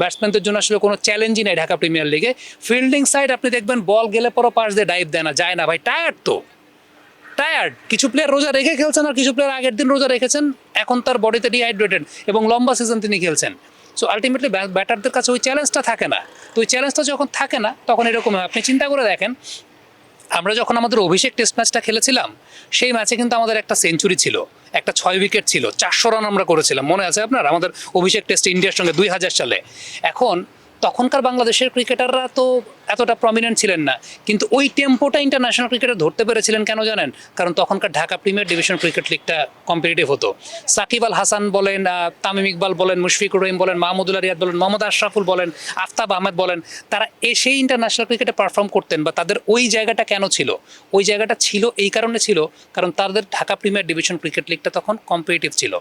ব্যাটসম্যানদের জন্য আসলে কোনো চ্যালেঞ্জই নেই ঢাকা প্রিমিয়ার লিগে ফিল্ডিং সাইড আপনি দেখবেন বল গেলে পরও পাশ দিয়ে ডাইভ দেয় না, যায় না। ভাই টায়ার্ড তো। টায়ার্ড কিছু প্লেয়ার রোজা রেখে খেলছেন আর কিছু প্লেয়ার আগের দিন রোজা রেখেছেন, এখন তার বডিতে ডিহাইড্রেটেড এবং লম্বা সিজন তিনি খেলছেন। সো আলটিমেটলি ব্যাটারদের কাছে ওই চ্যালেঞ্জটা থাকে না। তো ওই চ্যালেঞ্জটা যখন থাকে না, তখন এরকম আপনি চিন্তা করে দেখেন, আমরা যখন আমাদের অভিষেক টেস্ট ম্যাচটা খেলেছিলাম, সেই ম্যাচে কিন্তু আমাদের একটা সেঞ্চুরি ছিল। একটা ছয় উইকেট ছিল। চারশো রান আমরা করেছিলাম। মনে আছে আপনার? আমাদের অভিষেক টেস্ট ইন্ডিয়ার সঙ্গে দুই হাজার সালে। এখন তখনকার বাংলাদেশের ক্রিকেটাররা তো এতটা প্রমিনেন্ট ছিলেন না। কিন্তু ওই টেম্পোটা ইন্টারন্যাশনাল ক্রিকেটে ধরতে পেরেছিলেন কেন জানেন? কারণ তখনকার ঢাকা প্রিমিয়ার ডিভিশন ক্রিকেট লিগটা কম্পিটিটিভ হতো। সাকিব আল হাসান বলেন তামিম ইকবাল বলেন, মুশফিকুর রহিম বলেন মাহমুদুল্লাহ রিয়াদ বলেন, মোহাম্মদ আশরাফুল বলেন, আফতাব আহমেদ বলেন, তারা এসেই ইন্টারন্যাশনাল ক্রিকেটে পারফর্ম করতেন বা তাদের ওই জায়গাটা কেন ছিল? ওই জায়গাটা ছিল, এই কারণে ছিল, কারণ তাদের ঢাকা প্রিমিয়ার ডিভিশন ক্রিকেট লিগটা তখন কম্পিটিটিভ ছিল।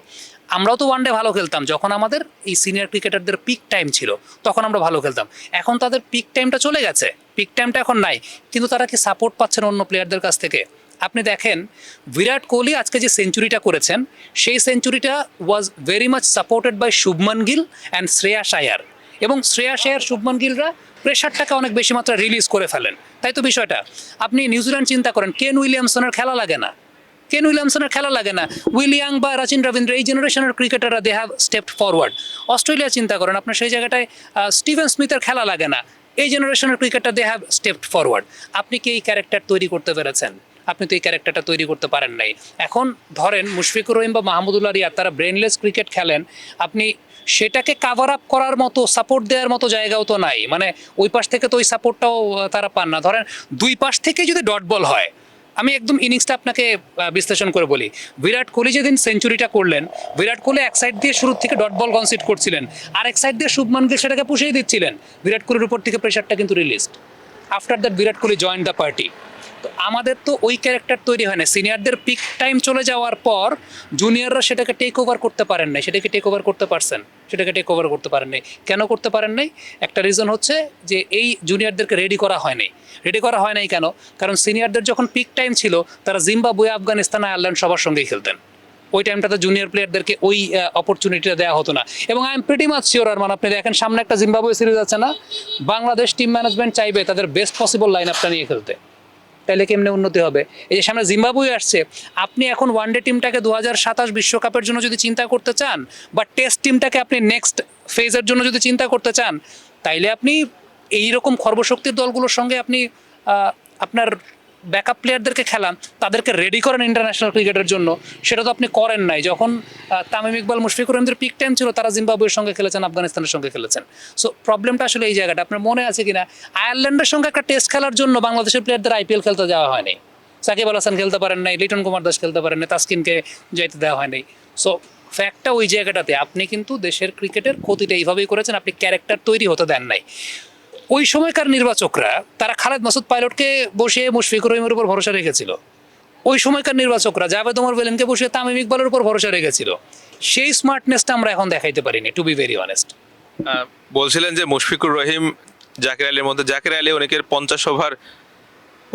আমরাও তো ওয়ানডে ভালো খেলতাম, যখন আমাদের এই সিনিয়র ক্রিকেটারদের পিক টাইম ছিল, তখন আমরা ভালো খেলতাম। এখন তাদের পিক টাইমটা চলে গেছে। পিক টাইমটা এখন নাই। কিন্তু তারা কি সাপোর্ট পাচ্ছেন অন্য প্লেয়ারদের কাছ থেকে? আপনি দেখেন, বিরাট কোহলি আজকে যে সেঞ্চুরিটা করেছেন, সেই সেঞ্চুরিটা was very much supported by Shubman Gill and Shreyas Iyer এবং শ্রেয়া শায়ার শুভমান গিলরা প্রেশারটাকে অনেক বেশি মাত্রায় রিলিজ করে ফেলেন। তাই তো বিষয়টা? আপনি নিউজিল্যান্ড চিন্তা করেন কেন উইলিয়ামসনের খেলা লাগে না। কেন উইলিয়ামসনের খেলা লাগে না? উইলিয়াং বা রাচিন রবীন্দ্র, এই জেনারেশনের ক্রিকেটাররা they have step forward Australia চিন্তা করেন, আপনার সেই জায়গাটায় স্টিভেন স্মিথের খেলা লাগে না। এই জেনারেশনের cricketer they have step forward আপনি কি এই ক্যারেক্টার তৈরি করতে পেরেছেন? আপনি তো এই ক্যারেক্টারটা তৈরি করতে পারেন নাই। এখন ধরেন, মুশফিকুর রহিম বা মাহমুদুল্লাহ রিয়াদ, তারা ব্রেনলেস ক্রিকেট খেলেন। আপনি সেটাকে কাভার আপ করার মতো সাপোর্ট দেওয়ার মতো জায়গাও তো নাই। মানে ওই পাশ থেকে তো ওই সাপোর্টটাও তারা পান না। ধরেন, দুই পাশ থেকে যদি ডট বল হয় আমি একদম ইনিংসটা আপনাকে বিশ্লেষণ করে বলি। বিরাট কোহলি যেদিন সেঞ্চুরিটা করলেন, বিরাট কোহলি এক সাইড দিয়ে শুরু থেকে ডট বল কনসিড করছিলেন, আর এক সাইড দিয়ে শুভমান গিল সেটাকে পুষিয়ে দিচ্ছিলেন। বিরাট কোহলির উপর থেকে প্রেশারটা কিন্তু released after that Virat Kohli join the party তো আমাদের তো ওই ক্যারেক্টার তৈরি হয় না। সিনিয়রদের পিক টাইম চলে যাওয়ার পর জুনিয়ররা সেটাকে টেক ওভার করতে পারেন নাই। সেটাকে টেক ওভার করতে পারছেন। সেটাকে টেক ওভার করতে পারেন নাই। কেন করতে পারেন নাই? একটা রিজন হচ্ছে যে এই জুনিয়রদেরকে রেডি করা হয় নাই। রেডি করা হয় নাই কেন? কারণ সিনিয়রদের যখন পিক টাইম ছিল, তারা জিম্বাবুয়ে, আফগানিস্তান, আয়ারল্যান্ড সবার সঙ্গেই খেলতেন। ওই টাইমটাতে জুনিয়র প্লেয়ারদেরকে ওই অপরচুনিটিটা দেওয়া হতো না। এবং I am pretty much sure আর মানে আপনি দেখেন, সামনে একটা জিম্বাবুয়ে সিরিজ আছে না? বাংলাদেশ টিম ম্যানেজমেন্ট চাইবে তাদের বেস্ট পসিবল লাইন আপটা নিয়ে খেলতে। তাহলে কেমনে উন্নতি হবে? এই যে সামনে জিম্বাবুয়ে আসছে, আপনি এখন ওয়ানডে টিমটাকে দু হাজার বিশ্বকাপের জন্য যদি চিন্তা করতে চান, বা টেস্ট টিমটাকে আপনি নেক্সট ফেজের জন্য যদি চিন্তা করতে চান, তাইলে আপনি এইরকম খর্বশক্তির দলগুলোর সঙ্গে আপনি আপনার ব্যাকআপ প্লেয়ারদেরকে খেলান, তাদেরকে রেডি করেন ইন্টারন্যাশনাল ক্রিকেটের জন্য। সেটা তো আপনি করেন নাই। যখন তামিম ইকবাল, মুশফিকুর রহিমদের পিক টাইম ছিল, তারা জিম্বাবুয়ের সঙ্গে খেলেছেন, আফগানিস্তানের সঙ্গে খেলেছেন। সো প্রবলেমটা আসলে এই জায়গাটা। আপনার মনে আছে কিনা? আয়ারল্যান্ডের সঙ্গে একটা টেস্ট খেলার জন্য বাংলাদেশের প্লেয়ারদের আইপিএল খেলতে যাওয়া হয়নি। সাকিব আল হাসান খেলতে পারেন নাই, লিটন কুমার দাস খেলতে পারেন নাই, তাসকিনকে যাইতে দেওয়া হয়নি। সো ফ্যাক্টটা ওই জায়গাটাতে। আপনি কিন্তু দেশের ক্রিকেটের ক্ষতিটা এইভাবেই করেছেন, আপনি ক্যারেক্টার তৈরি হতে দেন নাই। ওই সময়কার নির্বাচকরা, তারা খালেদ মাসুদ পাইলটকে বসে মুশফিকুর রহিমের উপর ভরসা রেখেছিল। ওই সময়কার নির্বাচকরা, জাভেদ ওমর বেলেনকে বসে তামিম ইকবালের উপর ভরসা রেখেছিল। সেই স্মার্টনেসটা আমরা এখন দেখাইতে পারিনি টু বি ভেরি অনেস্ট বলছিলেন যে মুশফিকুর রহিম, জাকির আলীর মধ্যে, জাকির আলী অনেকের পঞ্চাশ ওভার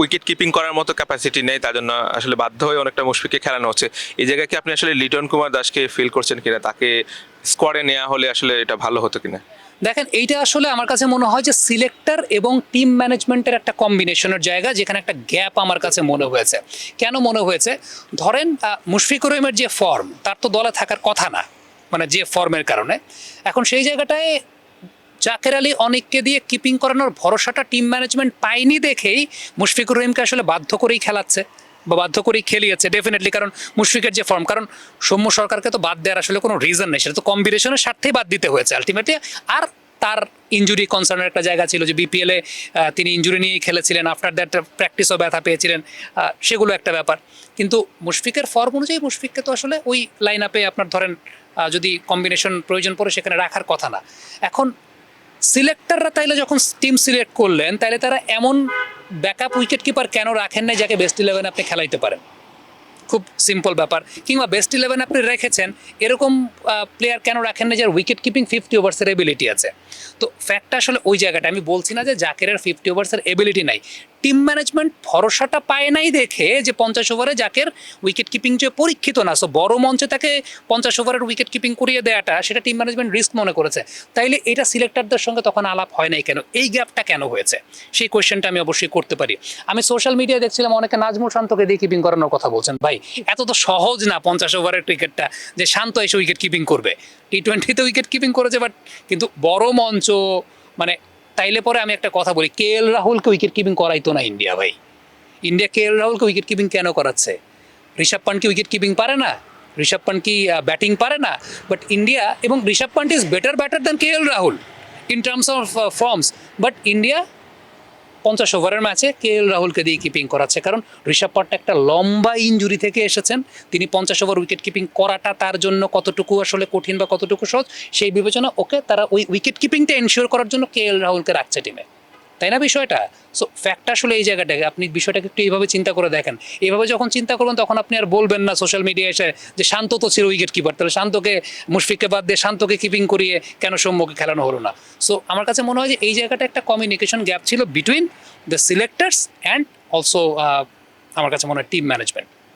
উইকেট কিপিং করার মতো ক্যাপাসিটি নেই, তার জন্য আসলে বাধ্য হয়ে অনেকটা মুশফিককে খেলানো হচ্ছে। এই জায়গায় কি আপনি আসলে লিটন কুমার দাসকে ফিল করছেন কিনা? তাকে স্কোয়াডে নেওয়া হলে আসলে এটা ভালো হতো কিনা? দেখেন, এইটা আসলে আমার কাছে মনে হয় যে সিলেক্টর এবং টিম ম্যানেজমেন্টের একটা কম্বিনেশনের জায়গা, যেখানে একটা গ্যাপ আমার কাছে মনে হয়েছে। কেন মনে হয়েছে? ধরেন মুশফিকুর রহিমের যে ফর্ম, তার তো দলে থাকার কথা না মানে যে ফর্মের কারণে। এখন সেই জায়গাটায় জাকের আলী অনেককে দিয়ে কিপিং করানোর ভরসাটা টিম ম্যানেজমেন্ট পায়নি দেখেই মুশফিকুর রহিমকে আসলে বাধ্য করেই খেলাচ্ছে। বা বাধ্য করেই খেলিয়েছে ডেফিনেটলি কারণ মুশফিকের যে ফর্ম কারণ সৌম্য সরকারকে তো বাদ দেওয়ার আসলে কোনো রিজন নেই, সেটা তো কম্বিনেশনের স্বার্থেই বাদ দিতে হয়েছে আলটিমেটলি আর তার ইঞ্জুরি কনসার্নের একটা জায়গা ছিল যে বিপিএলে তিনি ইঞ্জুরি নিয়েই খেলেছিলেন আফটার দ্যাট প্র্যাকটিসও ব্যথা পেয়েছিলেন সেগুলো একটা ব্যাপার। কিন্তু মুশফিকের ফর্ম অনুযায়ী মুশফিককে তো আসলে ওই লাইন আপে আপনার ধরেন যদি কম্বিনেশন প্রয়োজন পড়ে সেখানে রাখার কথা না। এখন সিলেক্টররা তাইলে যখন টিম সিলেক্ট করলেন, তাইলে তারা এমন ব্যাকআপ উইকেট কিপার কেন রাখেন না যাকে বেস্ট ইলেভেন আপনি খেলাইতে পারেন? খুব সিম্পল ব্যাপার। কিংবা বেস্ট ইলেভেন আপনি রেখেছেন, এরকম প্লেয়ার কেন রাখেন না যার উইকেট কিপিং ফিফটি ওভার্সের এবিলিটি আছে? তো ফ্যাক্টটা আসলে ওই জায়গাটা। আমি বলছি না যে জাকেরের ফিফটি ওভার্সের এবিলিটি নাই। টিম ম্যানেজমেন্ট ভরসাটা পায় নাই দেখে যে পঞ্চাশ ওভারে জাকের উইকেট কিপিং যে পরীক্ষিত না। সো বড় মঞ্চে তাকে পঞ্চাশ ওভারের উইকেট কিপিং করিয়ে দেওয়াটা সেটা টিম ম্যানেজমেন্ট রিস্ক মনে করেছে। তাইলে এটা সিলেক্টরদের সঙ্গে তখন আলাপ হয় নাই কেন? এই গ্যাপটা কেন হয়েছে? সেই কোয়েশ্চেনটা আমি অবশ্যই করতে পারি। আমি সোশ্যাল মিডিয়ায় দেখছিলাম, অনেকে নাজমুল শান্তকে দিয়ে কিপিং করানোর কথা বলছেন। ভাই, এত তো সহজ না পঞ্চাশ ওভারের ক্রিকেটটা যে শান্ত এসে উইকেট কিপিং করবে। টি টোয়েন্টিতে উইকেট কিপিং করেছে বাট কিন্তু বড় মঞ্চ মানে তাইলে পরে আমি একটা কথা বলি, কে এল রাহুলকে উইকেট কিপিং করাইতো না ইন্ডিয়া ভাই? ইন্ডিয়া কে এল রাহুলকে উইকেট কিপিং কেন করাচ্ছে? ঋষভ পান্ট কি উইকেট কিপিং পারে না? ঋষভ পান্ট কি ব্যাটিং পারে না? বাট ইন্ডিয়া এবং Rishabh Pant is better batter than K L Rahul in terms of forms but India পঞ্চাশ ওভারের ম্যাচে কে এল রাহুলকে দিয়ে কিপিং করাচ্ছে। কারণ ঋষভ পট একটা লম্বা ইঞ্জুরি থেকে এসেছেন। তিনি পঞ্চাশ ওভার উইকেট কিপিং করাটা তার জন্য কতটুকু আসলে কঠিন বা কতটুকু সহজ সেই বিবেচনা ওকে তারা ওই উইকেট কিপিংটা এনশিওর করার জন্য কে এল রাহুলকে রাখছে টিমে তাই না বিষয়টা? সো ফ্যাক্ট আসলে এই জায়গাটাকে, আপনি বিষয়টাকে একটু এইভাবে চিন্তা করে দেখেন। এইভাবে যখন চিন্তা করবেন, তখন আপনি আর বলবেন না সোশ্যাল মিডিয়ায় এসে যে শান্ত তো ছিল উইকেট কিপার তাহলে শান্তকে, মুশফিককে বাদ দিয়ে শান্তকে কিপিং করিয়ে কেন সৌম্যকে খেলানো হলো না? সো আমার কাছে মনে হয় যে এই জায়গাটা একটা কমিউনিকেশন গ্যাপ ছিল between the selectors and also আমার কাছে মনে হয় টিম ম্যানেজমেন্ট